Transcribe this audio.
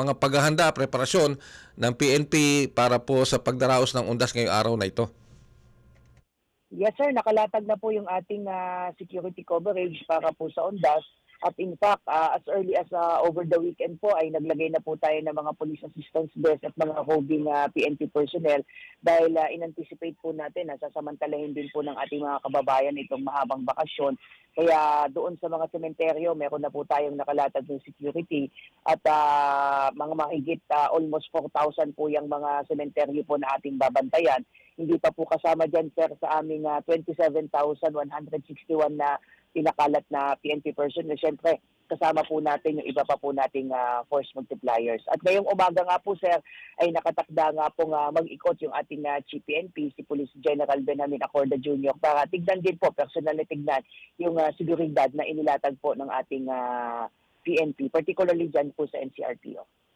mga paghahanda, preparasyon ng PNP para po sa pagdaraos ng undas ngayong araw na ito? Yes sir, nakalatag na po yung ating ah, security coverage para po sa Ondas. At in fact, ah, as early as ah, over the weekend po ay naglagay na po tayo ng mga police assistance desk at mga roving ah, PNP personnel dahil ah, in-anticipate po natin na sasamantalahin din po ng ating mga kababayan itong mahabang bakasyon. Kaya doon sa mga sementeryo, meron na po tayong nakalatag ng security at ah, mga mahigit ah, almost 4,000 po yung mga sementeryo po na ating babantayan. Hindi pa po kasama dyan, sir, sa aming ah, 27,161 na pinakalat na PNP person na siyempre kasama po natin yung iba pa po nating ah, force multipliers. At ngayong umaga nga po sir ay nakatakda nga po nga mag-ikot yung ating ah, Chief PNP, si Police General Benjamin Acorda Jr. para tignan din po, personal na tignan yung ah, seguridad na inilatag po ng ating ah, PNP, particularly dyan po sa NCRPO.